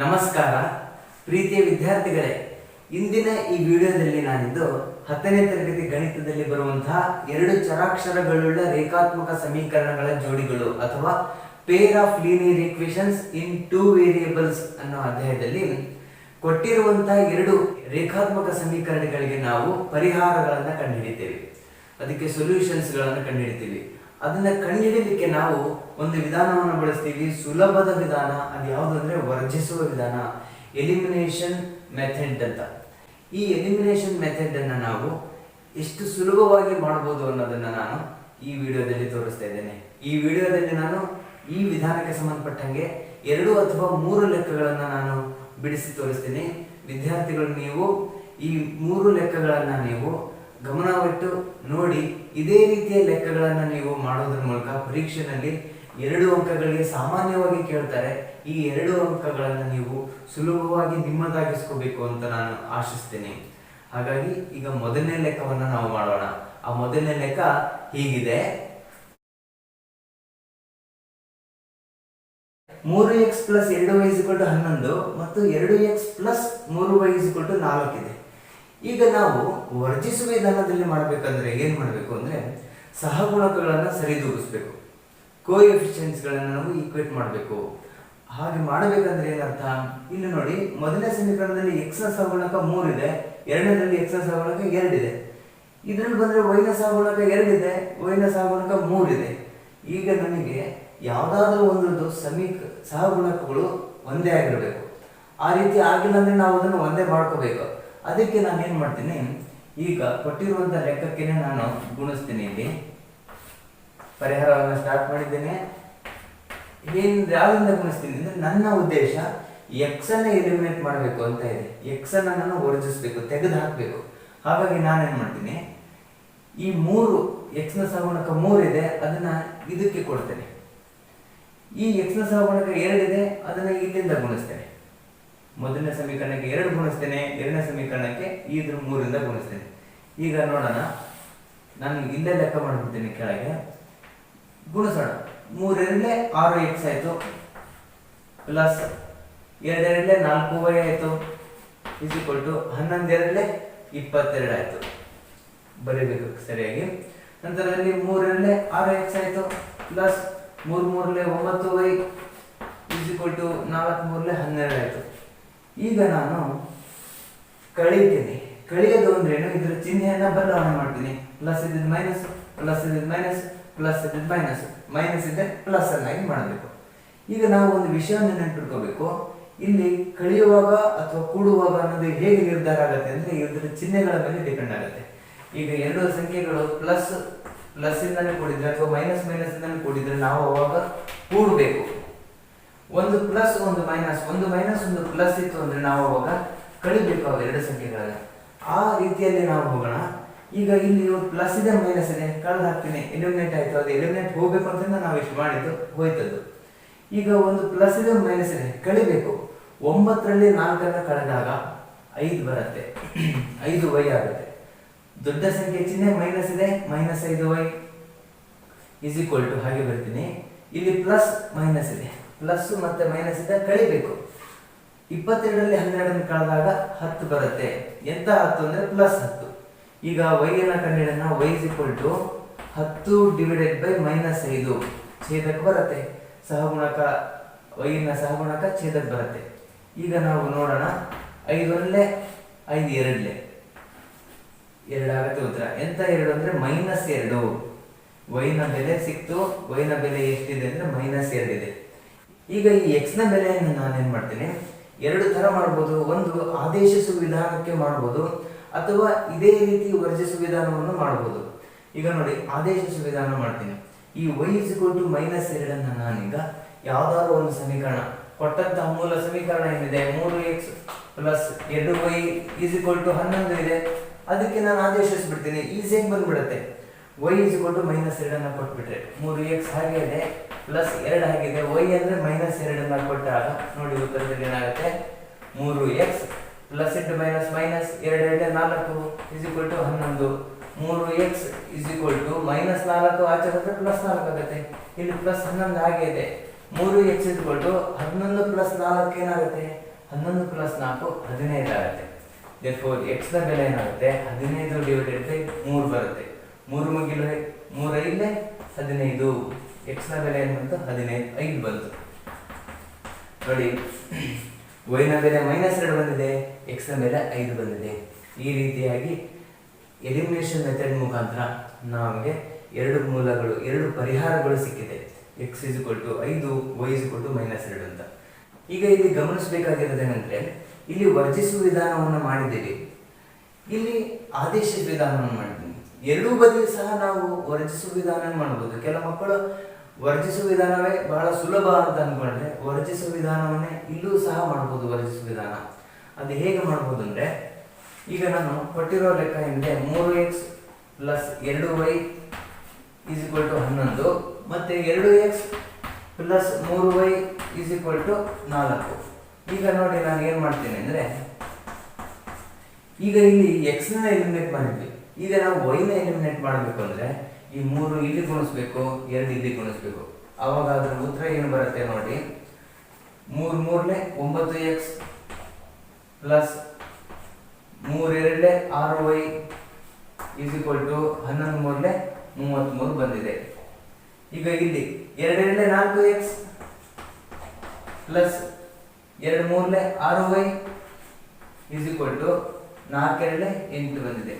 ನಮಸ್ಕಾರ. ಪ್ರೀತಿಯ ವಿದ್ಯಾರ್ಥಿಗಳೇ, ಇಂದಿನ ಈ ವಿಡಿಯೋದಲ್ಲಿ ನಾನಿಂದು ಹತ್ತನೇ ತರಗತಿ ಗಣಿತದಲ್ಲಿ ಬರುವಂತಹ ಎರಡು ಚರಾಕ್ಷರಗಳುಳ್ಳ ರೇಖಾತ್ಮಕ ಸಮೀಕರಣಗಳ ಜೋಡಿಗಳು ಅಥವಾ pair of linear equations in two variables ಅನ್ನೋ ಅಧ್ಯಾಯದಲ್ಲಿ ಕೊಟ್ಟಿರುವಂತಹ ಎರಡು ರೇಖಾತ್ಮಕ ಸಮೀಕರಣಗಳಿಗೆ ನಾವು ಪರಿಹಾರಗಳನ್ನು ಕಂಡುಹಿಡಿತೇವೆ. ಅದಕ್ಕೆ ಸೊಲ್ಯೂಷನ್ಸ್ಗಳನ್ನು ಕಂಡುಹಿಡಿತೀವಿ. ಅದನ್ನ ಕಂಡುಹಿಡಿಯಲಿಕ್ಕೆ ನಾವು ಒಂದು ವಿಧಾನವನ್ನು ಬಳಸ್ತೀವಿ. ಸುಲಭದ ವಿಧಾನ ಅದು ಯಾವುದು ಅಂದ್ರೆ ವರ್ಜಿಸುವ ವಿಧಾನ. ಎಲಿಮಿನೇಷನ್ ಮೆಥಡ್ ಅಂತ. ಈ ಎಲಿಮಿನೇಷನ್ ಮೆಥಡ್ ಅನ್ನ ನಾವು ಎಷ್ಟು ಸುಲಭವಾಗಿ ಮಾಡಬಹುದು ಅನ್ನೋದನ್ನ ನಾನು ಈ ವಿಡಿಯೋದಲ್ಲಿ ತೋರಿಸ್ತಾ ಇದ್ದೇನೆ. ಈ ವಿಡಿಯೋದಲ್ಲಿ ನಾನು ಈ ವಿಧಾನಕ್ಕೆ ಸಂಬಂಧಪಟ್ಟಂಗೆ ಎರಡು ಅಥವಾ ಮೂರು ಲೆಕ್ಕಗಳನ್ನ ನಾನು ಬಿಡಿಸಿ ತೋರಿಸ್ತೀನಿ. ವಿದ್ಯಾರ್ಥಿಗಳು ನೀವು ಈ ಮೂರು ಲೆಕ್ಕಗಳನ್ನ ನೀವು ಗಮನವಿಟ್ಟು ನೋಡಿ ಇದೇ ರೀತಿಯ ಲೆಕ್ಕಗಳನ್ನು ನೀವು ಮಾಡೋದ್ರ ಮೂಲಕ ಪರೀಕ್ಷೆನಲ್ಲಿ ಎರಡು ಅಂಕಗಳಿಗೆ ಸಾಮಾನ್ಯವಾಗಿ ಕೇಳ್ತಾರೆ. ಈ ಎರಡು ಅಂಕಗಳನ್ನು ನೀವು ಸುಲಭವಾಗಿ ನಿಮ್ಮದಾಗಿಸ್ಕೋಬೇಕು ಅಂತ ನಾನು ಆಶಿಸ್ತೇನೆ. ಹಾಗಾಗಿ ಈಗ ಮೊದಲನೇ ಲೆಕ್ಕವನ್ನ ನಾವು ಮಾಡೋಣ. ಆ ಮೊದಲನೇ ಲೆಕ್ಕ ಹೀಗಿದೆ. ಮೂರು ಎಕ್ಸ್ ಪ್ಲಸ್ ಎರಡು ವೈ ಹನ್ನೊಂದು ಮತ್ತು ಎರಡು ಎಕ್ಸ್ ಪ್ಲಸ್ ಮೂರು ವೈ ನಾಲ್ಕಿದೆ ಈಗ ನಾವು ವರ್ಜಿಸುವ ವಿಧಾನದಲ್ಲಿ ಮಾಡಬೇಕಂದ್ರೆ ಏನು ಮಾಡಬೇಕು ಅಂದ್ರೆ ಸಹಗುಣಕಗಳನ್ನು ಸರಿದೂಗಿಸ್ಬೇಕು. ಕೋಎಫಿಷಿಯನ್ಸ್ಗಳನ್ನು ನಾವು ಈಕ್ವೇಟ್ ಮಾಡಬೇಕು. ಹಾಗೆ ಮಾಡಬೇಕಂದ್ರೆ ಏನರ್ಥ? ಇಲ್ಲಿ ನೋಡಿ, ಮೊದಲನೇ ಸಮೀಕರಣದಲ್ಲಿ ಎಕ್ಸ್ನ ಸಹಗುಣಕ ಮೂರಿದೆ ಎರಡನೇದಲ್ಲಿ ಎಕ್ಸ್ನ ಸಹಗುಣಕ ಎರಡಿದೆ. ಇದರಲ್ಲಿ ಬಂದ್ರೆ ವೈನ ಸಹಗುಣಕ ಎರಡಿದೆ ವೈನ ಸಹಗುಣಕ ಮೂರಿದೆ. ಈಗ ನನಗೆ ಯಾವುದಾದ್ರೂ ಒಂದು ಸಮೀಕ, ಸಹಗುಣಕಗಳು ಒಂದೇ ಆಗಿರಬೇಕು. ಆ ರೀತಿ ಆಗಿಲ್ಲ ಅಂದರೆ ನಾವು ಅದನ್ನು ಒಂದೇ ಮಾಡ್ಕೋಬೇಕು. ಅದಕ್ಕೆ ನಾನು ಏನ್ ಮಾಡ್ತೀನಿ, ಈಗ ಕೊಟ್ಟಿರುವಂತ ಲೆಕ್ಕಕ್ಕೆ ನಾನು ಗುಣಿಸ್ತೀನಿ ಇಲ್ಲಿ. ಪರಿಹಾರವನ್ನು ಸ್ಟಾರ್ಟ್ ಮಾಡಿದ್ದೇನೆ. ಏನ್, ಯಾವ್ದರಿಂದ ಗುಣಿಸ್ತೀನಿ ಅಂದ್ರೆ ನನ್ನ ಉದ್ದೇಶ ಎಕ್ಸ್ ಅನ್ನ ಎಲಿಮಿನೇಟ್ ಮಾಡಬೇಕು ಅಂತ ಇದೆ. ಎಕ್ಸ್ ಅನ್ನ ನಾನು ವರ್ಜಿಸ್ಬೇಕು ತೆಗೆದು ಹಾಕಬೇಕು ಹಾಗಾಗಿ ನಾನೇನು ಮಾಡ್ತೀನಿ, ಈ ಮೂರು ಎಕ್ಸ್ನ ಸಹಗುಣಕ ಮೂರಿದೆ ಅದನ್ನ ಇದಕ್ಕೆ ಕೊಡ್ತೇನೆ. ಈ ಎಕ್ಸ್ನ ಸಹಗುಣಕ ಎರಡಿದೆ ಅದನ್ನ ಇಲ್ಲಿಂದ ಗುಣಿಸ್ತೇನೆ. ಮೊದಲನೇ ಸಮೀಕರಣಕ್ಕೆ ಎರಡು ಗುಣಿಸ್ತೇನೆ, ಎರಡನೇ ಸಮೀಕರಣಕ್ಕೆ ಇದ್ರ ಮೂರಿಂದ ಗುಣಿಸ್ತೇನೆ. ಈಗ ನೋಡೋಣ, ನಾನು ಇಲ್ಲೇ ಲೆಕ್ಕ ಮಾಡಿಬಿಡ್ತೇನೆ ಕೆಳಗೆ. ಗುಣಿಸೋಣ. ಮೂರರಲ್ಲೇ ಆರು ಎಕ್ಸ್ ಆಯ್ತು. ಪ್ಲಸ್ ಎರಡೆರಡಲೆ ನಾಲ್ಕು ವೈ ಆಯ್ತು. ಇಸ್ ಈಕ್ವಲ್ ಟು ಹನ್ನೊಂದೆರಡಲೆ ಇಪ್ಪತ್ತೆರಡು ಆಯ್ತು. ಬರೀಬೇಕು ಸರಿಯಾಗಿ. ನಂತರದಲ್ಲಿ ಮೂರರಲ್ಲೇ ಆರು ಎಕ್ಸ್ ಆಯ್ತು. ಪ್ಲಸ್ ಮೂರ್ ಮೂರಲೆ ಒಂಬತ್ತು ವೈ ಇಸ್ ಟು ನಾಲ್ಕು ಮೂರಲೆ ಹನ್ನೆರಡು ಆಯ್ತು. ಈಗ ನಾನು ಕಳೀತೀನಿ ಕಳಿಯೋದು ಅಂದ್ರೇನು ಇದ್ರ ಚಿಹ್ನೆಯನ್ನ ಬದಲಾವಣೆ ಮಾಡ್ತೀನಿ. ಪ್ಲಸ್ ಇದ್ದಿದ್ ಮೈನಸ್ ಪ್ಲಸ್ ಇದ್ದಿದ್ ಮೈನಸ್ ಪ್ಲಸ್ ಇದ್ದ ಮೈನಸ್ ಮೈನಸ್ ಇದೆ ಪ್ಲಸ್ ಅನ್ನಾಗಿ ಮಾಡಬೇಕು. ಈಗ ನಾವು ಒಂದು ವಿಷಯವನ್ನು ನೆನಪಿಟ್ಕೋಬೇಕು. ಇಲ್ಲಿ ಕಳೆಯುವಾಗ ಅಥವಾ ಕೂಡುವಾಗ ಅನ್ನೋದು ಹೇಗೆ ನಿರ್ಧಾರ ಆಗುತ್ತೆ ಅಂದ್ರೆ ಇದರ ಚಿಹ್ನೆಗಳ ಮೇಲೆ ಡಿಪೆಂಡ್ ಆಗುತ್ತೆ. ಈಗ ಎರಡು ಸಂಖ್ಯೆಗಳು ಪ್ಲಸ್ ಪ್ಲಸ್ ಇಂದಾನೆ ಕೂಡಿದ್ರೆ ಅಥವಾ ಮೈನಸ್ ಮೈನಸ್ ಇಂದಾನೆ ಕೂಡಿದ್ರೆ ನಾವು ಅವಾಗ ಕೂಡಬೇಕು. ಒಂದು ಪ್ಲಸ್ ಒಂದು ಮೈನಸ್ ಒಂದು ಮೈನಸ್ ಒಂದು ಪ್ಲಸ್ ಇತ್ತು ಅಂದ್ರೆ ನಾವು ಅವಾಗ ಕಳಿಬೇಕು ಅವು ಎರಡು ಸಂಖ್ಯೆಗಳನ್ನ ಆ ರೀತಿಯಲ್ಲಿ ನಾವು ಹೋಗೋಣ. ಈಗ ಇಲ್ಲಿ ಪ್ಲಸ್ ಇದೆ ಮೈನಸ್ ಇದೆ. ಕಳೆದು ಹಾಕ್ತೀನಿ. ಎಲಿಮಿನೇಟ್ ಆಯ್ತು. ಅದು ಎಲಿಮಿನೇಟ್ ಹೋಗಬೇಕು ಅಂತ ನಾವು ಇಷ್ಟು ಮಾಡಿದ್ದು ಹೋಯ್ತದ್ದು. ಈಗ ಒಂದು ಪ್ಲಸ್ ಇದೆ ಮೈನಸ್ ಇದೆ. ಕಳಿಬೇಕು. ಒಂಬತ್ತರಲ್ಲಿ ನಾಲ್ಕನ್ನ ಕಳೆದಾಗ ಐದು ಬರುತ್ತೆ. ಐದು ವೈ ಆಗುತ್ತೆ. ದೊಡ್ಡ ಸಂಖ್ಯೆ ಚಿಹ್ನೆ ಮೈನಸ್ ಇದೆ ಮೈನಸ್ ಐದು ವೈ. ಇಸ್ ಈಕ್ವಲ್ ಟು ಹಾಗೆ ಬರ್ತೀನಿ. ಇಲ್ಲಿ ಪ್ಲಸ್ ಮೈನಸ್ ಇದೆ. ಪ್ಲಸ್ ಮತ್ತೆ ಮೈನಸ್ ಇದೆ ಕಳಿಬೇಕು. ಇಪ್ಪತ್ತೆರಡರಲ್ಲಿ ಹನ್ನೆರಡನ್ನು ಕಳೆದಾಗ ಹತ್ತು ಬರುತ್ತೆ. ಎಂತ ಹತ್ತು ಅಂದ್ರೆ ಪ್ಲಸ್ ಹತ್ತು. ಈಗ ವೈ ಅನ್ನ ಕಂಡಿಡೋಣ ವೈ ಇಸ್ ಈಕ್ವಲ್ ಟು ಹತ್ತು ಡಿವೈಡೆಡ್ ಬೈ ಮೈನಸ್ ಐದು. ಛೇದಕ್ಕೆ ಬರುತ್ತೆ. ಸಹಗುಣಕ ವೈನ ಸಹಗುಣಕ ಛೇದಕ್ಕೆ ಬರುತ್ತೆ. ಈಗ ನಾವು ನೋಡೋಣ ಐದರಲ್ಲೇ, ಐದು ಎರಡಲೇ ಎರಡಾಗತ್ತೆ ಉತ್ತರ. ಎಂತ ಎರಡು ಅಂದ್ರೆ ಮೈನಸ್ ಎರಡು. ವೈನ ಬೆಲೆ ಸಿಕ್ತು. ವೈನ ಬೆಲೆ ಎಷ್ಟಿದೆ ಅಂದ್ರೆ ಮೈನಸ್ ಎರಡಿದೆ ಈಗ ಈ ಎಕ್ಸ್ನ ಬೆಲೆಯನ್ನು ನಾನೇನು ಮಾಡ್ತೀನಿ? ಎರಡು ತರ ಮಾಡ್ಬೋದು. ಒಂದು ಆದೇಶಿಸುವ ವಿಧಾನಕ್ಕೆ ಮಾಡ್ಬೋದು, ಅಥವಾ ಇದೇ ರೀತಿ ವರ್ಜಿಸುವ ವಿಧಾನವನ್ನು ಮಾಡ್ಬೋದು. ಈಗ ನೋಡಿ ಆದೇಶಿಸುವ ವಿಧಾನ ಮಾಡ್ತೀನಿ. ಈ ವೈ ಇಸ್ ಟು ಮೈನಸ್ ಎರಡನ್ನು ನಾನೀಗ ಯಾವ್ದಾದ್ರು ಒಂದು ಸಮೀಕರಣ ಕೊಟ್ಟಂತಹ ಮೂಲ ಸಮೀಕರಣ ಏನಿದೆ? ಮೂರು ಎಕ್ಸ್ ಪ್ಲಸ್ ಎರಡು ವೈ ಈಸ್ ಇಕ್ವಲ್ ಟು ಹನ್ನೊಂದು ಇದೆ. ಅದಕ್ಕೆ ನಾನು ಆದೇಶಿಸ್ಬಿಡ್ತೀನಿ. ಈಸಿಯಾಗಿ ಬಂದ್ಬಿಡುತ್ತೆ. ವೈ ಕೊಟ್ಟು ಮೈನಸ್ ಎರಡನ್ನು ಕೊಟ್ಬಿಟ್ರೆ. ಮೂರು ಎಕ್ಸ್ ಹಾಗೆ ಇದೆ ಪ್ಲಸ್ ಎರಡು ಆಗಿದೆ ವೈ ಅಂದ್ರೆ ಮೈನಸ್ ಎರಡನ್ನು ಕೊಟ್ಟಾಗ, ನೋಡಿ ಉತ್ತರದಲ್ಲಿ ಏನಾಗುತ್ತೆ? ಮೂರು x plus into minus minus ಎರಡು ಎರಡು ನಾಲ್ಕು ಇಸ್ ಈಕ್ವಲ್ ಟು ಹನ್ನೊಂದು. ಮೂರು x is equal to minus ನಾಲ್ಕು ಆಚೆ ಬಂದರೆ ಪ್ಲಸ್ ನಾಲ್ಕು ಆಗುತ್ತೆ. ಇಲ್ಲಿ ಪ್ಲಸ್ ಹನ್ನೊಂದು ಹಾಗೆ ಇದೆ ಮೂರು ಎಕ್ಸ್ ಇಸ್ ಟು ಹನ್ನೊಂದು ಪ್ಲಸ್ ನಾಲ್ಕು ಏನಾಗುತ್ತೆ? ಹನ್ನೊಂದು ಪ್ಲಸ್ ನಾಲ್ಕು ಹದಿನೈದು ಆಗುತ್ತೆ. ಎಕ್ಸ್ನ ಬೆಲೆ ಏನಾಗುತ್ತೆ? ಹದಿನೈದು ಡಿವೈಡೆಡ್ ಬೈ ಮೂರು ಬರುತ್ತೆ. ಮೂರು ಮುಗಿಲು ಮೂರೈದನೇ ಹದಿನೈದು. ಎಕ್ಸ್ನ ಬೆಲೆ ಏನು ಬಂತು? ಹದಿನೈದು, ಐದು ಬಂತು. ನೋಡಿ ವೈನ ಬೆಲೆ ಮೈನಸ್ ಎರಡು ಬಂದಿದೆ ಎಕ್ಸ್ನ ಬೆಲೆ ಐದು ಬಂದಿದೆ. ಈ ರೀತಿಯಾಗಿ ಎಲಿಮಿನೇಷನ್ ಮೆಥಡ್ ಮುಖಾಂತರ ನಮಗೆ ಎರಡು ಮೂಲಗಳು, ಎರಡು ಪರಿಹಾರಗಳು ಸಿಕ್ಕಿದೆ. ಎಕ್ಸ್ ಇಸ್ ಟು ಐದು ವೈ ಇಸ್ ಟು ಮೈನಸ್ ಎರಡು ಅಂತ. ಈಗ ಇಲ್ಲಿ ಗಮನಿಸಬೇಕಾಗಿರೋದೇನೆಂದರೆ, ಇಲ್ಲಿ ವರ್ಜಿಸುವ ವಿಧಾನವನ್ನು ಮಾಡಿದ್ದೀವಿ. ಇಲ್ಲಿ ಆದೇಶಿತ ವಿಧಾನವನ್ನು ಮಾಡಿದ್ದೀನಿ ಎರಡೂ ಬದಿ ಸಹ ನಾವು ವರ್ಜಿಸುವ ವಿಧಾನ ಮಾಡ್ಬೋದು? ಕೆಲ ಮಕ್ಕಳು ವರ್ಜಿಸುವ ವಿಧಾನವೇ ಬಹಳ ಸುಲಭ ಅಂತ ಅನ್ಕೊಂಡ್ರೆ ವರ್ಜಿಸುವ ವಿಧಾನವನ್ನೇ ಇಲ್ಲೂ ಸಹ ಮಾಡ್ಬೋದು ವರ್ಜಿಸುವ ವಿಧಾನ. ಅದು ಹೇಗೆ ಮಾಡ್ಬೋದು ಅಂದ್ರೆ, ಈಗ ನಾನು ಕೊಟ್ಟಿರೋ ಲೆಕ್ಕ ಏನಿದೆ? ಮೂರು ಎಕ್ಸ್ ಪ್ಲಸ್ ಎರಡು ವೈ ಈಸ್ ಈಕ್ವಲ್ ಟು ಹನ್ನೊಂದು ಮತ್ತೆ ಎರಡು ಎಕ್ಸ್ ಪ್ಲಸ್ ಮೂರು ವೈ ಈಸ್ ಈಕ್ವಲ್ ಟು ನಾಲ್ಕು. ಈಗ ನೋಡಿ ನಾನು ಏನು ಮಾಡ್ತೀನಿ ಅಂದರೆ, ಈಗ ಇಲ್ಲಿ ಎಕ್ಸ್ನ ಎಲಿಮಿನೇಟ್ ಮಾಡಿದ್ವಿ. ಈಗ ನಾವು ವೈನ ಎಲಿಮಿನೇಟ್ ಮಾಡಬೇಕು ಅಂದ್ರೆ ಈ ಮೂರು ಇಲ್ಲಿ ಗುಣಿಸ್ಬೇಕು, ಎರಡು ಇಲ್ಲಿ ಗುಣಿಸ್ಬೇಕು. ಅವಾಗ ಅದರ ಉತ್ತರ ಏನು ಬರುತ್ತೆ ನೋಡಿ. ಮೂರು ಮೂರನೇ ಒಂಬತ್ತು ಎಕ್ಸ್ ಪ್ಲಸ್ ಮೂರ್ ಎರಡ್ಲೆ ಆರು ವೈ ಈಸ್ ಈಕ್ವಲ್ ಟು ಹನ್ನೊಂದು ಮೂರನೇ ಮೂವತ್ತ್ಮೂರು ಬಂದಿದೆ. ಈಗ ಇಲ್ಲಿ ಎರಡೆರಡೇ ನಾಲ್ಕು ಎಕ್ಸ್ ಪ್ಲಸ್ ಎರಡು ಮೂರನೇ ಆರು ವೈ ಈಸ್ ಈಕ್ವಲ್ ಟು ನಾಲ್ಕೆರಡೇ ಎಂಟು ಬಂದಿದೆ.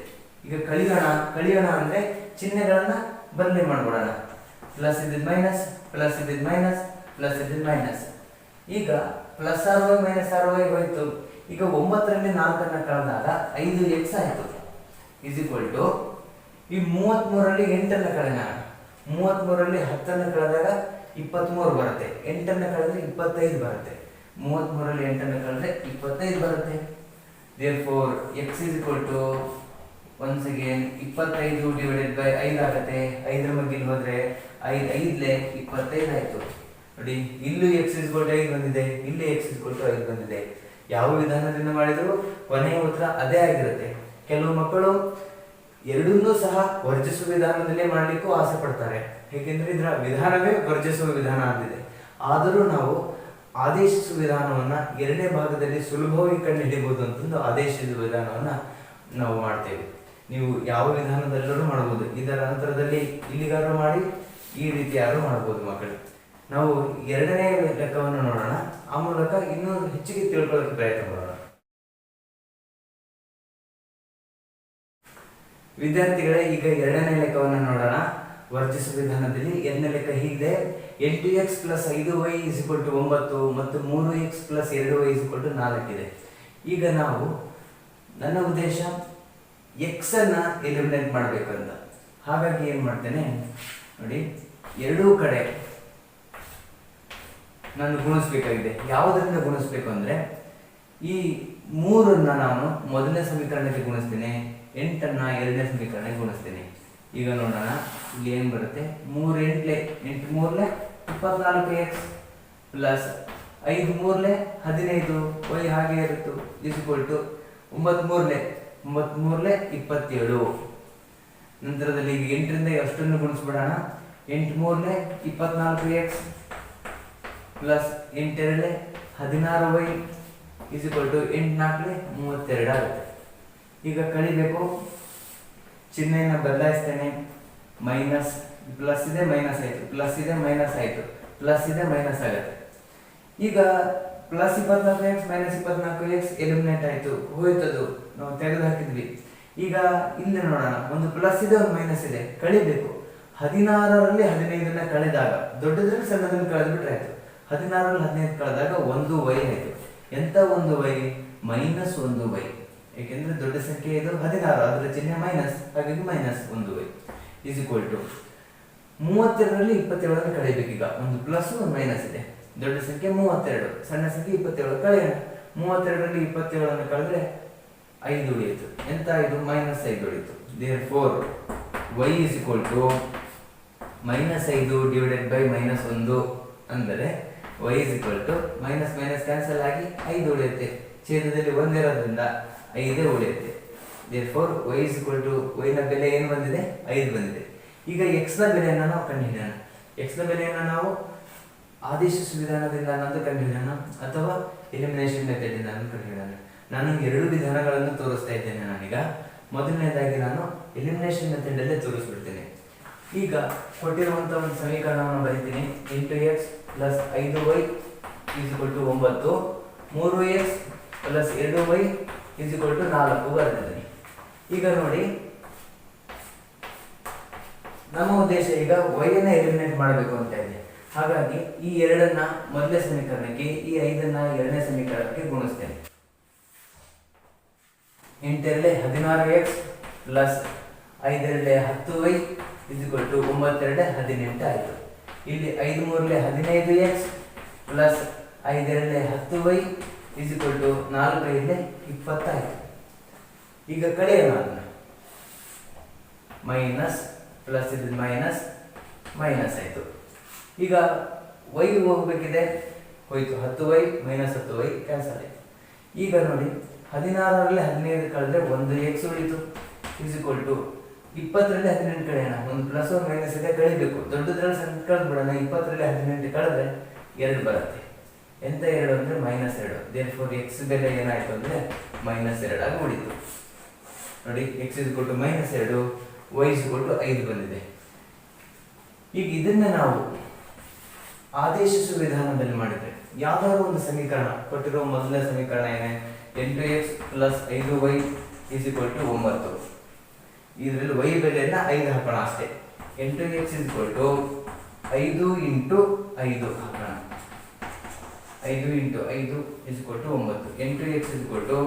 ಈಗ ಕಳಿಯೋಣ ಕಳಿಯೋಣ ಅಂದ್ರೆ ಚಿಹ್ನೆಗಳನ್ನು ಬದಲಿ ಮಾಡ್ಬಿಡೋಣ ಪ್ಲಸ್ ಇದ್ದಿದ್ ಮೈನಸ್ ಪ್ಲಸ್ ಇದ್ದಿದ್ ಮೈನಸ್ ಪ್ಲಸ್ ಇದ್ದಿದ್ ಮೈನಸ್ ಈಗ ಪ್ಲಸ್ ಆರ್ ವೈ ಮೈನಸ್ ಆರ್ ವೈ ಹೋಯ್ತು. ಈಗ ಒಂಬತ್ತರಲ್ಲಿ ನಾಲ್ಕನ್ನ ಕಳೆದಾಗ ಐದು ಎಕ್ಸ್ ಆಯ್ತು. ಇಸ್ ಈಕ್ವಲ್ ಟು ಈ ಮೂವತ್ತ್ಮೂರಲ್ಲಿ ಎಂಟನ್ನ ಕಳೆಯೋಣ ಮೂವತ್ತ್ಮೂರಲ್ಲಿ ಹತ್ತನ್ನ ಕಳೆದಾಗ ಇಪ್ಪತ್ತ್ಮೂರು ಬರುತ್ತೆ. ಎಂಟನ್ನ ಕಳೆದ್ರೆ ಇಪ್ಪತ್ತೈದು ಬರುತ್ತೆ. ಮೂವತ್ತ್ಮೂರಲ್ಲಿ ಎಂಟನ್ನ ಕಳೆದ್ರೆ ಇಪ್ಪತ್ತೈದು ಬರುತ್ತೆ. Therefore x is equal to once again ಇಪ್ಪತ್ತೈದು ಡಿವೈಡೆಡ್ ಬೈ ಐದು ಆಗುತ್ತೆ. ಐದರ ಮಗ್ಗಿಲ್ ಹೋದ್ರೆ ಐದು, ಐದ್ಲೆ ಇಪ್ಪತ್ತೈದು ಆಯ್ತು. ನೋಡಿ, ಇಲ್ಲೂ ಎಕ್ಸ್ ಇಸ್ ಟು ಐದು ಬಂದಿದೆ, ಇಲ್ಲಿ ಎಕ್ಸ್ ಇಸ್ ಟು ಐದು ಬಂದಿದೆ. ಯಾವ ವಿಧಾನದಿಂದ ಮಾಡಿದ್ರು? ಕೊನೆಯ ಉತ್ತರ ಅದೇ ಆಗಿರುತ್ತೆ. ಕೆಲವು ಮಕ್ಕಳು ಎರಡನ್ನೂ ಸಹ ವರ್ಜಿಸುವ ವಿಧಾನದಲ್ಲೇ ಮಾಡಲಿಕ್ಕೂ ಆಸೆ ಪಡ್ತಾರೆ. ಏಕೆಂದ್ರೆ ಇದರ ವಿಧಾನವೇ ವರ್ಜಿಸುವ ವಿಧಾನ ಆಗಿದೆ. ಆದರೂ ನಾವು ಆದೇಶಿಸುವ ವಿಧಾನವನ್ನು ಎರಡನೇ ಭಾಗದಲ್ಲಿ ಸುಲಭವಾಗಿ ಕಂಡು ಹಿಡಿಬಹುದು ಅಂತಂದು ಆದೇಶಿಸುವ ವಿಧಾನವನ್ನು ನಾವು ಮಾಡ್ತೇವೆ. ನೀವು ಯಾವ ವಿಧಾನದಲ್ಲೂ ಮಾಡಬಹುದು. ಇದರ ನಂತರದಲ್ಲಿ ಇಲ್ಲಿಗಾದ್ರೂ ಮಾಡಿ, ಈ ರೀತಿ ಯಾರು ಮಾಡಬಹುದು ಮಕ್ಕಳು. ನಾವು ಎರಡನೇ ಲೆಕ್ಕವನ್ನು ನೋಡೋಣ. ಆ ಮೂಲಕ ಇನ್ನೂ ಹೆಚ್ಚಿಗೆ ತಿಳ್ಕೊಳ್ಳೋಕೆ ಪ್ರಯತ್ನ ಮಾಡೋಣ. ವಿದ್ಯಾರ್ಥಿಗಳೇ, ಈಗ ಎರಡನೇ ಲೆಕ್ಕವನ್ನು ನೋಡೋಣ. ವರ್ಜಿಸುವ ವಿಧಾನದಲ್ಲಿ ಎರಡನೇ ಲೆಕ್ಕ ಹೀಗಿದೆ. ಎಂಟು ಎಕ್ಸ್ ಪ್ಲಸ್ ಐದು ವೈ ಇಸ್ ಟು ಒಂಬತ್ತು ಮತ್ತು ಮೂರು ಎಕ್ಸ್ ಪ್ಲಸ್ ಎರಡು ವೈ ಇಸ್ ಟು ನಾಲ್ಕಿದೆ ಈಗ ನಾವು, ನನ್ನ ಉದ್ದೇಶ ಎಕ್ಸ್ ಅನ್ನ ಎಲಿಮಿನೇಟ್ ಮಾಡಬೇಕು ಅಂತ ಹಾಗಾಗಿ ಏನು ಮಾಡ್ತೇನೆ? ನೋಡಿ, ಎರಡೂ ಕಡೆ ನಾನು ಗುಣಿಸ್ಬೇಕಾಗಿದೆ. ಯಾವುದರಿಂದ ಗುಣಿಸ್ಬೇಕು ಅಂದ್ರೆ, ಈ ಮೂರನ್ನ ನಾನು ಮೊದಲನೇ ಸಮೀಕರಣಕ್ಕೆ ಗುಣಿಸ್ತೇನೆ, ಎಂಟನ್ನು ಎರಡನೇ ಸಮೀಕರಣಕ್ಕೆ ಗುಣಿಸ್ತೇನೆ. ಈಗ ನೋಡೋಣ, ಇಲ್ಲಿ ಏನು ಬರುತ್ತೆ? ಮೂರು ಎಂಟ್ಲೆ ಎಂಟು ಮೂರ್ಲೆ ಇಪ್ಪತ್ನಾಲ್ಕು ಎಕ್ಸ್ ಪ್ಲಸ್ ಐದು ಮೂರ್ಲೆ ಹದಿನೈದು. ವೈ ಹಾಗೆ ಇರುತ್ತೆ. ಟು ಒಂಬತ್ತು ಮೂರ್ಲೆ ಮೂರ್ಲೆ ಇಪ್ಪತ್ತೇಳು. ನಂತರದಲ್ಲಿ ಈಗ ಎಂಟರಿಂದ ಎಷ್ಟನ್ನು ಗುಣಿಸ್ಬಿಡೋಣ? ಎಂಟು ಮೂರ್ಲೆ ಇಪ್ಪತ್ನಾಲ್ಕು ಎಕ್ಸ್ ಪ್ಲಸ್ ಎಂಟೆರಡಲೆ ಹದಿನಾರು ವೈ ಇಸ್ ಇಕ್ವಲ್ ಟು ಎಂಟು ನಾಲ್ಕಲೆ ಮೂವತ್ತೆರಡು ಆಗುತ್ತೆ. ಈಗ ಕಳಿಬೇಕು. ಚಿಹ್ನೆಯನ್ನು ಬದಲಾಯಿಸ್ತೇನೆ. ಮೈನಸ್ ಪ್ಲಸ್ ಇದೆ, ಮೈನಸ್ ಆಯಿತು. ಪ್ಲಸ್ ಇದೆ, ಮೈನಸ್ ಆಯಿತು. ಪ್ಲಸ್ ಇದೆ, ಮೈನಸ್ ಆಗುತ್ತೆ. ಈಗ ಪ್ಲಸ್ ಇಪ್ಪತ್ನಾಲ್ಕು ಎಕ್ಸ್ ಮೈನಸ್ ಇಪ್ಪತ್ನಾಲ್ಕು ಎಕ್ಸ್ ಎಲಿಮಿನೇಟ್ ಆಯಿತು, ಹೋಯ್ತದು. ನಾವು ತೆಗೆದು ಹಾಕಿದ್ವಿ. ಈಗ ಇಲ್ಲಿ ನೋಡೋಣ, ಒಂದು ಪ್ಲಸ್ ಇದೆ, ಒಂದು ಮೈನಸ್ ಇದೆ. ಕಳಿಬೇಕು. ಹದಿನಾರರಲ್ಲಿ ಹದಿನೈದನ್ನ ಕಳೆದಾಗ, ದೊಡ್ಡದ್ರಲ್ಲಿ ಸಣ್ಣದನ್ನು ಕಳೆದ್ಬಿಟ್ರೆ ಆಯ್ತು. ಹದಿನಾರರಲ್ಲಿ ಹದಿನೈದು ಕಳೆದಾಗ ಒಂದು ವೈ ಆಯ್ತು. ಎಂತ ಒಂದು ವೈ ಮೈನಸ್ ಒಂದು ವೈ ಏಕೆಂದ್ರೆ ದೊಡ್ಡ ಸಂಖ್ಯೆ ಇದು ಹದಿನಾರು, ಅದರ ಚಿಹ್ನೆ ಮೈನಸ್ ಹಾಗಾಗಿ ಮೈನಸ್ ಒಂದು ವೈ ಇಸ್ ಈಕ್ವಲ್ ಟು ಮೂವತ್ತೆರಡರಲ್ಲಿ ಇಪ್ಪತ್ತೇಳರಲ್ಲಿ ಕಳೆಯಬೇಕೀಗ ಒಂದು ಪ್ಲಸ್ ಒಂದು ಮೈನಸ್ ಇದೆ. ದೊಡ್ಡ ಸಂಖ್ಯೆ ಮೂವತ್ತೆರಡು, ಸಣ್ಣ ಸಂಖ್ಯೆ ಇಪ್ಪತ್ತೇಳು. ಕಳೆಯೋಣ ಮೂವತ್ತೆರಡರಲ್ಲಿ ಇಪ್ಪತ್ತೇಳನ್ನು ಕಳೆದ್ರೆ ಐದು ಉಳಿಯಿತು. ಎಂತ ಇದು? ಮೈನಸ್ ಐದು ಉಳಿಯಿತು. Therefore y is equal to minus ಐದು ಡಿವೈಡೆಡ್ ಬೈ ಮೈನಸ್ ಒಂದು ಅಂದರೆ y is equal to minus minus cancel ಆಗಿ ಐದು ಉಳಿಯುತ್ತೆ. ಛೇದದಲ್ಲಿ ಒಂದಿರೋದ್ರಿಂದ ಐದೇ ಉಳಿಯುತ್ತೆ. Therefore y is equal to ವೈನ ಬೆಲೆ ಏನು ಬಂದಿದೆ? ಐದು ಬಂದಿದೆ. ಈಗ ಎಕ್ಸ್ನ ಬೆಲೆಯನ್ನು ನಾವು ಕಂಡುಹಿಡಿಯೋಣ. ಎಕ್ಸ್ನ ಬೆಲೆಯನ್ನು ನಾವು ಆದೇಶಿಸುವ ವಿಧಾನದಿಂದ ಅನ್ನೋದು ಕಂಡುಹಿಡಿಯೋಣ ಅಥವಾ ಎಲಿಮಿನೇಷನ್ ಮೆಥಡ್ ನಾನು ಕಂಡುಹಿಡಿಯೋಣ ನಾನು ಎರಡು ವಿಧಾನಗಳನ್ನು ತೋರಿಸ್ತಾ ಇದ್ದೇನೆ ನಾನೀಗ. ಮೊದಲನೇದಾಗಿ ನಾನು ಎಲಿಮಿನೇಷನ್ ಮೆಥಡ್ ಅಲ್ಲೇ ತೋರಿಸ್ಬಿಡ್ತೇನೆ. ಈಗ ಕೊಟ್ಟಿರುವಂಥ ಒಂದು ಸಮೀಕರಣವನ್ನು ಬರೀತೀನಿ. ಎಂಟು ಎಕ್ಸ್ ಪ್ಲಸ್ ಐದು ವೈ ಈಸ್ ಟು ಒಂಬತ್ತು. ಮೂರು ಎಕ್ಸ್ ಪ್ಲಸ್ ಎರಡು ವೈ ಈಸ್ ಟು ನಾಲ್ಕು ಬರೆದಿದ್ದೀನಿ. ಈಗ ನೋಡಿ. ನಮ್ಮ ಉದ್ದೇಶ ಈಗ ವೈಯನ್ನು ಎಲಿಮಿನೇಟ್ ಮಾಡಬೇಕು ಅಂತ ಇದೆ. ಹಾಗಾಗಿ ಈ ಎರಡನ್ನ ಮೊದಲನೇ ಸಮೀಕರಣಕ್ಕೆ, ಈ ಐದನ್ನ ಎರಡನೇ ಸಮೀಕರಣಕ್ಕೆ ಗುಣಿಸ್ತೇನೆ. ಎಂಟೆರಡೆ ಹದಿನಾರು ಎಕ್ಸ್ ಪ್ಲಸ್ ಐದೆರಡೆ ಹತ್ತು ವೈ ಇಸ್ಕೊಲ್ ಟು ಒಂಬತ್ತೆರಡೆ ಹದಿನೆಂಟು ಆಯಿತು. ಇಲ್ಲಿ ಐದು ಮೂರಲೆ ಹದಿನೈದು ಎಕ್ಸ್ ಪ್ಲಸ್ ಐದೆರಡೆ ಹತ್ತು ವೈ ಇಸ್ಕೊಲ್ ಟು ನಾಲ್ಕು ಐದಲೆ ಇಪ್ಪತ್ತಾಯಿತು ಈಗ ಕಳೆಯೋಣ ಅದನ್ನು. ಮೈನಸ್ ಪ್ಲಸ್ ಇದು ಮೈನಸ್ ಮೈನಸ್ ಆಯಿತು. ಈಗ ವೈ ಹೋಗಬೇಕಿದೆ. ಹೋಯ್ತು. ಹತ್ತು ವೈ ಮೈನಸ್ ಹತ್ತು ವೈ ಕ್ಯಾನ್ಸಲ್ ಆಯಿತು. ಈಗ ನೋಡಿ, ಹದಿನಾರರಲ್ಲಿ ಹದಿನೈದು ಕಳೆದ್ರೆ ಒಂದು ಎಕ್ಸ್ ಉಳಿತು. ಇಸ್ಕೊಲ್ ಟು ಇಪ್ಪತ್ತರಲ್ಲಿ ಹದಿನೆಂಟು ಕಳೆಯೋಣ ಒಂದು ಪ್ಲಸ್ ಒಂದು ಮೈನಸ್ ಇದೆ, ಕಳಿಬೇಕು. ದೊಡ್ಡದ್ರಲ್ಲಿ ಸಣ್ಣ ಕಳೆದ್ಬಿಡೋಣ. ಇಪ್ಪತ್ತರಲ್ಲಿ ಹದಿನೆಂಟು ಕಳೆದ್ರೆ ಎರಡು ಬರುತ್ತೆ. ಎಂತ ಎರಡು ಅಂದರೆ ಮೈನಸ್ ಎರಡು. ದೇರ್ ಫೋರ್ ಎಕ್ಸ್ ಬೆಲೆ ಏನಾಯಿತು ಅಂದರೆ ಮೈನಸ್ ಎರಡಾಗಿ ಉಳಿತು. ನೋಡಿ ಎಕ್ಸ್ ಇಸ್ ಕೊಟ್ಟು ಮೈನಸ್ ಎರಡು ವೈ ಇಸ್ ಕೊಟ್ಟು ಐದು ಬಂದಿದೆ. ಈಗ ಇದನ್ನ ನಾವು ಆದೇಶಿಸುವ ವಿಧಾನದಲ್ಲಿ ಮಾಡಿದ್ರೆ ಯಾವ್ದಾದ್ರು ಒಂದು ಸಮೀಕರಣ, ಕೊಟ್ಟಿರೋ ಮೊದಲನೇ ಸಮೀಕರಣ ಏನೇ? ಎಂಟು ಎಕ್ಸ್ ಪ್ಲಸ್ ಐದು ವೈ ಇಸ್ ಇಕ್ವಲ್ ಟು ಒಂಬತ್ತು. ಇದರಲ್ಲಿ ವೈ ಬೆಲೆಯನ್ನ ಐದು ಹಾಕೋಣ ಅಷ್ಟೇ. ಎಂಟು ಎಕ್ಸ್ ಇಸ್ ಟು ಐದು ಇಂಟು ಐದು ಹಾಕೋಣ. ಐದು ಇಂಟು ಐದು ಇಸ್ ಟು ಒಂಬತ್ತು. ಎಂಟು ಎಕ್ಸ್ ಇಸ್ ಟು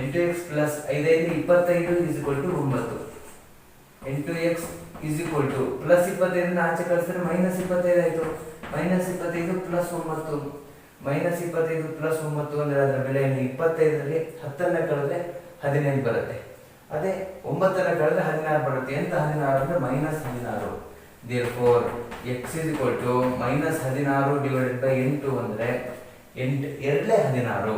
ಎಂಟು ಎಕ್ಸ್ ಪ್ಲಸ್ ಐದೈದು ಇಪ್ಪತ್ತೈದು ಇಸ್ ಟು ಒಂಬತ್ತು. ಎಂಟು x is equal to plus ಇಪ್ಪತ್ತೈದನ್ನ ಆಚೆ ಕಳಿಸಿದ್ರೆ ಮೈನಸ್ ಇಪ್ಪತ್ತೈದು ಆಯಿತು. ಮೈನಸ್ ಇಪ್ಪತ್ತೈದು ಪ್ಲಸ್ ಒಂಬತ್ತು. ಮೈನಸ್ ಇಪ್ಪತ್ತೈದು ಪ್ಲಸ್ ಒಂಬತ್ತು ಅಂದರೆ ಅದರ ಬೆಲೆಯನ್ನು ಇಪ್ಪತ್ತೈದರಲ್ಲಿ ಹತ್ತನ್ನ ಕಳೆದ್ರೆ ಹದಿನೆಂಟು ಬರುತ್ತೆ. ಅದೇ ಒಂಬತ್ತನ್ನ ಕಳೆದ್ರೆ ಹದಿನಾರು ಬರುತ್ತೆ. ಎಂತ ಹದಿನಾರು ಅಂದರೆ ಮೈನಸ್ ಹದಿನಾರು. Therefore x is equal to minus ಹದಿನಾರು ಡಿವೈಡೆಡ್ ಬೈ ಎಂಟು ಅಂದರೆ ಎಂಟು ಎರಡಲೇ ಹದಿನಾರು.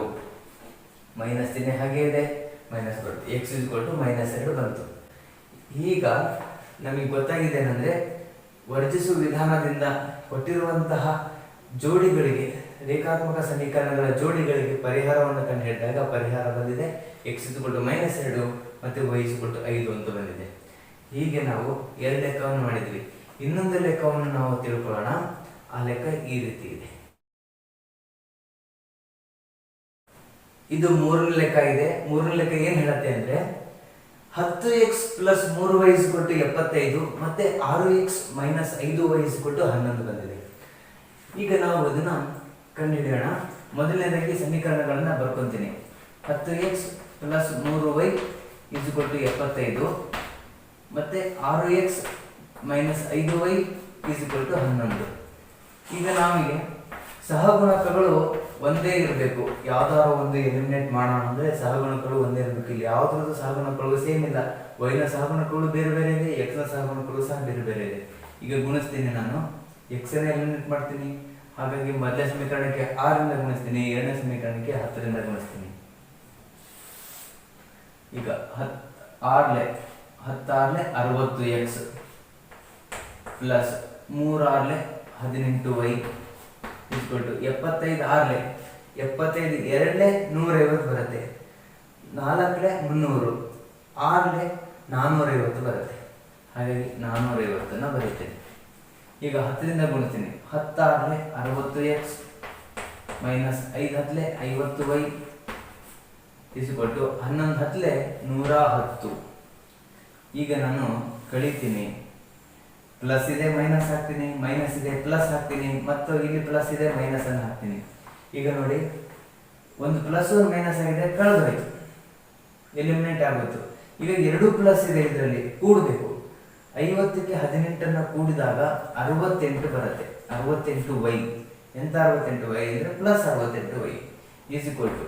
ಮೈನಸ್ ಚಿಹ್ನೆ ಹಾಗೆ ಇದೆ. ಮೈನಸ್ ಬರುತ್ತೆ. ಎಕ್ಸ್ ಇಸ್ ಟು ಮೈನಸ್ ಎರಡು ಬಂತು. ಈಗ ನಮಗೆ ಗೊತ್ತಾಗಿದೆ ಏನಂದ್ರೆ ವರ್ಜಿಸುವ ವಿಧಾನದಿಂದ ಕೊಟ್ಟಿರುವಂತಹ ಜೋಡಿಗಳಿಗೆ, ರೇಖಾತ್ಮಕ ಸಮೀಕರಣಗಳ ಜೋಡಿಗಳಿಗೆ ಪರಿಹಾರವನ್ನು ಕಂಡು ಹಿಡಿದಾಗ ಪರಿಹಾರ ಬಂದಿದೆ. ಎಕ್ಸ್ ಇಸ್ಕೊಟ್ಟು ಮೈನಸ್ ಎರಡು ಮತ್ತು ವೈ ಇಸ್ಕೊಟ್ಟು ಐದು ಅಂತ ಬಂದಿದೆ. ಹೀಗೆ ನಾವು ಎರಡು ಲೆಕ್ಕವನ್ನು ಮಾಡಿದ್ವಿ. ಇನ್ನೊಂದು ಲೆಕ್ಕವನ್ನು ನಾವು ತಿಳ್ಕೊಳ್ಳೋಣ. ಆ ಲೆಕ್ಕ ಈ ರೀತಿ ಇದೆ. ಇದು ಮೂರನೇ ಲೆಕ್ಕ ಇದೆ. ಮೂರನೇ ಲೆಕ್ಕ ಏನು ಹೇಳುತ್ತೆ ಅಂದ್ರೆ ಹತ್ತು ಎಕ್ಸ್ ಪ್ಲಸ್ ಮೂರು ವೈಸ್ ಕೊಟ್ಟು ಎಪ್ಪತ್ತೈದು, ಮತ್ತೆ ಆರು ಎಕ್ಸ್ ಮೈನಸ್ ಐದು ವೈಸ್ ಕೊಟ್ಟು ಹನ್ನೊಂದು ಬಂದಿದೆ. ಈಗ ನಾವು ಅದನ್ನ ಕಂಡುಹಿಡಿಯೋಣ. ಮೊದಲನೇದಾಗಿ ಸಮೀಕರಣಗಳನ್ನ ಬರ್ಕೊಂತೀನಿ. ಹತ್ತು ಎಕ್ಸ್ ಪ್ಲಸ್ ಮೂರು ವೈ ಕೊಟ್ಟು ಎಪ್ಪತ್ತೈದು, ಮತ್ತೆ ಆರು ಎಕ್ಸ್ ಮೈನಸ್ ಐದು ವೈ ಕೊಟ್ಟು ಹನ್ನೊಂದು. ಈಗ ನಮಗೆ ಸಹಗುಣಕಗಳು ಒಂದೇ ಇರಬೇಕು. ಯಾವ್ದಾದ್ರು ಒಂದು ಎಲಿಮಿನೇಟ್ ಮಾಡೋಣ ಅಂದ್ರೆ ಸಹಗುಣಕಗಳು ಒಂದೇ ಇರಬೇಕು. ಇಲ್ಲಿ ಯಾವ್ದ್ರದ್ದು ಸಹಗುಣಕಗಳು ಸೇಮ್ ಇಲ್ಲ. ವೈನ ಸಹಗುಣಕಗಳು ಬೇರೆ ಬೇರೆ ಇದೆ ಎಕ್ಸ್ನ ಸಹಗುಣಕಗಳು ಸಹ ಬೇರೆ ಬೇರೆ ಇದೆ. ಈಗ ಗುಣಿಸ್ತೀನಿ ನಾನು. ಎಕ್ಸ್ ಅನ್ನ ಎಲಿಮಿನೇಟ್ ಮಾಡ್ತೀನಿ. ಹಾಗಾಗಿ ಮೊದಲ ಸಮೀಕರಣಕ್ಕೆ ಆರರಿಂದ ಗುಣಿಸ್ತೀನಿ, ಎರಡನೇ ಸಮೀಕರಣಕ್ಕೆ ಹತ್ತರಿಂದ ಗುಣಿಸ್ತೀನಿ. ಈಗ ಹತ್, ಆರ್ಲೆ, ಹತ್ತಾರ್ಲೆ ಅರವತ್ತು ಎಕ್ಸ್ ಪ್ಲಸ್ ಮೂರಾರ್ಲೆ ಹದಿನೆಂಟು ವೈ ಇಸ್ಕೊಟ್ಟು ಎಪ್ಪತ್ತೈದು ಆರಲೆ, ಎಪ್ಪತ್ತೈದು ಎರಡಲೆ ನೂರೈವತ್ತು ಬರುತ್ತೆ. ನಾಲ್ಕಲೆ ಮುನ್ನೂರು, ಆರಲೆ ನಾನ್ನೂರೈವತ್ತು ಬರುತ್ತೆ. ಹಾಗಾಗಿ ನಾನ್ನೂರೈವತ್ತನ್ನು ಬರುತ್ತೆ ಈಗ ಹತ್ತರಿಂದ ಗುಣಿಸ್ತೀನಿ. ಹತ್ತಾರ್ಲೆ ಅರವತ್ತು ಎಕ್ಸ್ ಮೈನಸ್ ಐದು ಹತ್ತಲೆ ಐವತ್ತು ವೈ ಇಸ್ಕೊಟ್ಟು ಹನ್ನೊಂದು ಹತ್ತಲೆ ನೂರ ಹತ್ತು. ಈಗ ನಾನು ಕಳಿತೀನಿ. ಪ್ಲಸ್ ಇದೆ, ಮೈನಸ್ ಹಾಕ್ತೀನಿ, ಮೈನಸ್ ಇದೆ, ಪ್ಲಸ್ ಹಾಕ್ತೀನಿ, ಮತ್ತು ಇಲ್ಲಿ ಪ್ಲಸ್ ಇದೆ, ಮೈನಸ್ ಅನ್ನು ಹಾಕ್ತೀನಿ. ಈಗ ನೋಡಿ, ಒಂದು ಪ್ಲಸ್ ಒಂದು ಮೈನಸ್ ಆಗಿದೆ, ಕಳೆದು ಹೋಯ್ತು. ಎಲಿಮಿನೇಟ್ ಆಗೋಯ್ತು. ಈಗ ಎರಡು ಪ್ಲಸ್ ಇದೆ ಇದರಲ್ಲಿ, ಕೂಡಬೇಕು. ಐವತ್ತಕ್ಕೆ ಹದಿನೆಂಟನ್ನು ಕೂಡಿದಾಗ ಅರವತ್ತೆಂಟು ಬರುತ್ತೆ. ಅರವತ್ತೆಂಟು ವೈ. ಎಂತ ಅರವತ್ತೆಂಟು ವೈ ಅಂದರೆ ಪ್ಲಸ್ ಅರವತ್ತೆಂಟು ವೈ. ಈಸ್ ಈಕ್ವಲ್ ಟು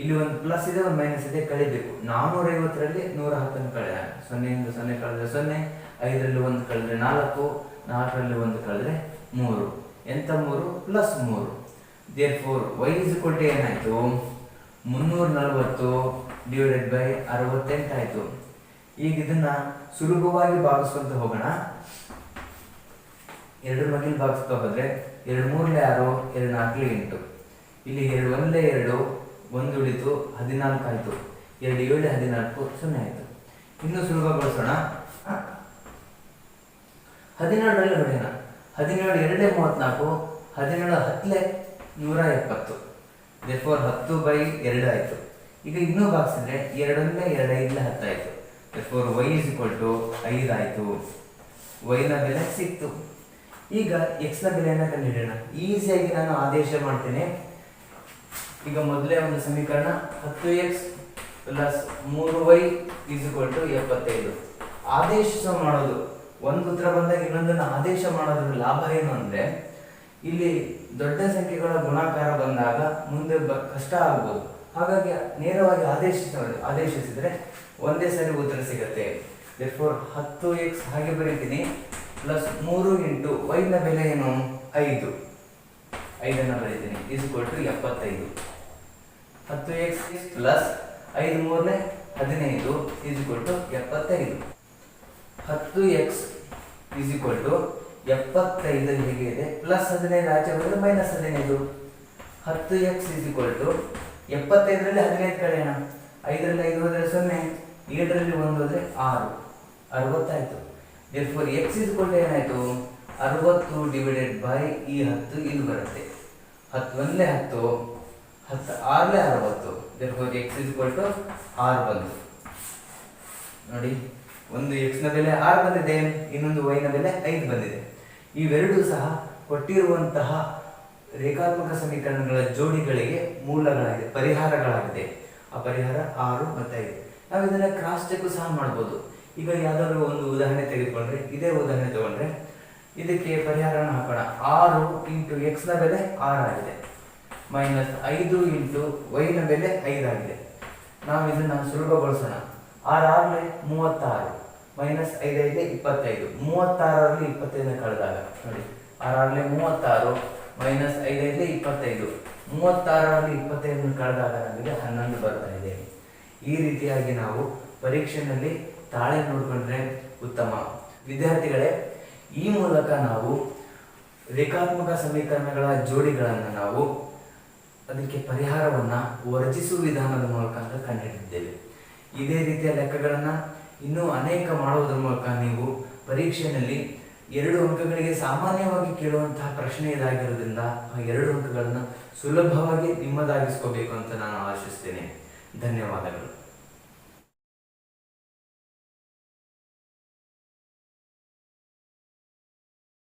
ಇಲ್ಲಿ ಒಂದು ಪ್ಲಸ್ ಇದೆ, ಒಂದು ಮೈನಸ್ ಇದೆ, ಕಳಿಬೇಕು. ನಾನ್ನೂರ ಐವತ್ತರಲ್ಲಿ ನೂರ ಹತ್ತನ್ನು ಕಳೆದ ಸೊನ್ನೆಯಿಂದ ಸೊನ್ನೆ ಕಳೆದ ಸೊನ್ನೆ. ಐದರಲ್ಲಿ ಒಂದು ಕಳೆದ್ರೆ ನಾಲ್ಕು, ನಾಲ್ಕರಲ್ಲಿ ಒಂದು ಕಳೆದ್ರೆ ಮೂರು. ಎಂತ ಮೂರು? ಪ್ಲಸ್ ಮೂರು. ದೇರ್ ಫೋರ್ ವೈಸ್ ಕೊಟ್ಟು ಏನಾಯಿತು? ಮುನ್ನೂರ ನಲವತ್ತು ಡಿವೈಡೆಡ್ ಬೈ ಅರವತ್ತೆಂಟು ಆಯಿತು. ಈಗ ಇದನ್ನ ಸುಲಭವಾಗಿ ಭಾಗಿಸ್ಕೊಂತ ಹೋಗೋಣ. ಎರಡು ಮಗಿಲ್ ಭಾಗಿಸ್ತಾ ಹೋದ್ರೆ ಎರಡು ಮೂರಲೆ ಆರು, ಎರಡು ನಾಲ್ಕಲೆ ಎಂಟು. ಇಲ್ಲಿ ಎರಡು ಒಂದೇ ಎರಡು, ಒಂದು ಉಳಿತು ಹದಿನಾಲ್ಕು ಆಯಿತು. ಎರಡು ಏಳು, ಹದಿನಾಲ್ಕು, ಸೊನ್ನೆ ಆಯಿತು. ಇನ್ನು ಸುಲಭಗೊಳಿಸೋಣ ಹದಿನೇಳರಲ್ಲಿ ಹೊಡೆಯೋಣ ಹದಿನೇಳು ಎರಡೇ ಮೂವತ್ತ್ನಾಲ್ಕು ಹದಿನೇಳು ಹತ್ತಲೇ ನೂರ ಎಪ್ಪತ್ತು. ಫೋರ್ ಹತ್ತು ಬೈ ಎರಡು ಆಯಿತು. ಈಗ ಇನ್ನೂ ಭಾಗಿಸಿದ್ರೆ ಎರಡನ್ನೇ ಎರಡು ಐದಲೇ ಹತ್ತಾಯಿತು. For y is equal to ಐದು ಆಯಿತು. ವೈನ ಬೆಲೆ ಸಿಕ್ತು. ಈಗ ಎಕ್ಸ್ನ ಬೆಲೆಯನ್ನು ಕಂಡುಹಿಡಿಯೋಣ. ಈಸಿಯಾಗಿ ನಾನು ಆದೇಶ ಮಾಡ್ತೇನೆ. ಈಗ ಮೊದಲೇ ಒಂದು ಸಮೀಕರಣ. ಹತ್ತು ಎಕ್ಸ್ ಪ್ಲಸ್ ಮೂರು ವೈ ಇಸ್ ಇಕ್ವಲ್ ಟು ಎಪ್ಪತ್ತೈದು. ಆದೇಶ ಮಾಡೋದು. ಒಂದು ಉತ್ತರ ಬಂದಾಗ ಇನ್ನೊಂದನ್ನು ಆದೇಶ ಮಾಡೋದ್ರ ಲಾಭ ಏನು ಅಂದರೆ, ಇಲ್ಲಿ ದೊಡ್ಡ ಸಂಖ್ಯೆಗಳ ಗುಣಾಕಾರ ಬಂದಾಗ ಮುಂದೆ ಬ ಕಷ್ಟ ಆಗ್ಬೋದು. ಹಾಗಾಗಿ ನೇರವಾಗಿ ಆದೇಶ ಆದೇಶಿಸಿದರೆ ಒಂದೇ ಸರಿ ಉತ್ತರ ಸಿಗುತ್ತೆ. ಫೋರ್ ಹತ್ತು ಎಕ್ಸ್ ಹಾಗೆ ಬರೀತೀನಿ ಪ್ಲಸ್ ಮೂರು ಇಂಟು ವೈನ ಬೆಲೆ ಏನು? ಐದು. ಐದನ್ನು ಬರೀತೀನಿ ಇಸ್ ಕೊಟ್ಟು ಎಪ್ಪತ್ತೈದು. ಹತ್ತು ಎಕ್ಸ್ ಪ್ಲಸ್ ಐದು ಮೂರನೇ ಹದಿನೈದು ಇಸ್ ಕೊಟ್ಟು ಎಪ್ಪತ್ತೈದು. ಹತ್ತು ಎಕ್ಸ್ ಈಸ್ ಈಕ್ವಲ್ ಟು ಎಪ್ಪತ್ತೈದು ಹೇಗೆ ಇದೆ. ಪ್ಲಸ್ ಹದಿನೈದು ಆಚೆ ಬಂದರೆ ಮೈನಸ್ ಹದಿನೈದು. ಹತ್ತು ಎಕ್ಸ್ ಈಸ್ ಈಕ್ವಲ್ ಟು ಎಪ್ಪತ್ತೈದರಲ್ಲಿ ಹದಿನೈದು ಕಳೆಯೋಣ ಐದರಲ್ಲಿ ಐದು ಹೋದರೆ ಸೊನ್ನೆ, ಏಳರಲ್ಲಿ ಒಂದು ಹೋದರೆ ಆರು. ಅರವತ್ತಾಯಿತು. ಫೋರ್ ಎಕ್ಸ್ ಇಸ್ ಕೊಟ್ಟು ಏನಾಯಿತು? ಅರವತ್ತು ಡಿವೈಡೆಡ್ ಬೈ ಈ ಹತ್ತು ಇದು ಬರುತ್ತೆ. ಹತ್ತು ಒಂದಲೇ ಹತ್ತು ಹತ್ತು ಆರಲೇ ಅರವತ್ತು. ಫೋರ್ ಎಕ್ಸ್ ಇಸ್ ಟು ಆರು ಬಂದು. ನೋಡಿ. ಒಂದು ಎಕ್ಸ್ನ ಬೆಲೆ ಆರು ಬಂದಿದೆ, ಇನ್ನೊಂದು ವೈನ ಬೆಲೆ ಐದು ಬಂದಿದೆ. ಇವೆರಡೂ ಸಹ ಕೊಟ್ಟಿರುವಂತಹ ರೇಖಾತ್ಮಕ ಸಮೀಕರಣಗಳ ಜೋಡಿಗಳಿಗೆ ಮೂಲಗಳಾಗಿದೆ, ಪರಿಹಾರಗಳಾಗಿದೆ. ಆ ಪರಿಹಾರ ಆರು ಮತ್ತು ಐದು. ನಾವು ಇದನ್ನ ಕ್ರಾಸ್ ಚೆಕ್ ಸಹ ಮಾಡ್ಬೋದು. ಈಗ ಯಾವ್ದಾದ್ರು ಒಂದು ಉದಾಹರಣೆ ತೆಗೆದುಕೊಂಡ್ರೆ, ಇದೇ ಉದಾಹರಣೆ ತಗೊಂಡ್ರೆ, ಇದಕ್ಕೆ ಪರಿಹಾರನ ಹಾಕೋಣ. ಆರು ಇಂಟು ನ ಬೆಲೆ ಆರಾಗಿದೆ ಮೈನಸ್ ಐದು ಇಂಟು ವೈನ ಬೆಲೆ ಐದಾಗಿದೆ ನಾವು ಇದನ್ನ ಸುಲಭಗೊಳಿಸೋಣ. ಆರಾರಲೆ ಮೂವತ್ತಾರು. ಮೈನಸ್ ಐದೈದು ಇಪ್ಪತ್ತೈದು. ಮೂವತ್ತಾರರಲ್ಲಿ ಇಪ್ಪತ್ತೈದನ್ನ ಕಳೆದಾಗ, ನೋಡಿ ಆರಾರಲೆ ಮೂವತ್ತಾರು, ಮೈನಸ್ ಐದೈದು ಇಪ್ಪತ್ತೈದು. ಮೂವತ್ತಾರರಲ್ಲಿ ಇಪ್ಪತ್ತೈದನ್ನು ಕಳೆದಾಗ ನಮಗೆ ಹನ್ನೊಂದು ಬರ್ತಾ ಇದೆ. ಈ ರೀತಿಯಾಗಿ ನಾವು ಪರೀಕ್ಷೆಯಲ್ಲಿ ತಾಳೆ ನೋಡಿಕೊಂಡ್ರೆ ಉತ್ತಮ. ವಿದ್ಯಾರ್ಥಿಗಳೇ, ಈ ಮೂಲಕ ನಾವು ರೇಖಾತ್ಮಕ ಸಮೀಕರಣಗಳ ಜೋಡಿಗಳನ್ನು ನಾವು ಅದಕ್ಕೆ ಪರಿಹಾರವನ್ನು ವರ್ಜಿಸುವ ವಿಧಾನದ ಮೂಲಕ ಅಂತ ಕಂಡುಹಿಡಿದಿದ್ದೇವೆ. ಇದೇ ರೀತಿಯ ಲೆಕ್ಕಗಳನ್ನು ಇನ್ನೂ ಅನೇಕ ಮಾಡುವುದರ ಮೂಲಕ ನೀವು ಪರೀಕ್ಷೆಯಲ್ಲಿ ಎರಡು ಅಂಕಗಳಿಗೆ ಸಾಮಾನ್ಯವಾಗಿ ಕೇಳುವಂತಹ ಪ್ರಶ್ನೆ ಇದಾಗಿರೋದ್ರಿಂದ ಆ ಎರಡು ಅಂಕಗಳನ್ನು ಸುಲಭವಾಗಿ ನಿಮ್ಮದಾಗಿಸ್ಕೋಬೇಕು ಅಂತ ನಾನು ಆಶಿಸ್ತೇನೆ. ಧನ್ಯವಾದಗಳು.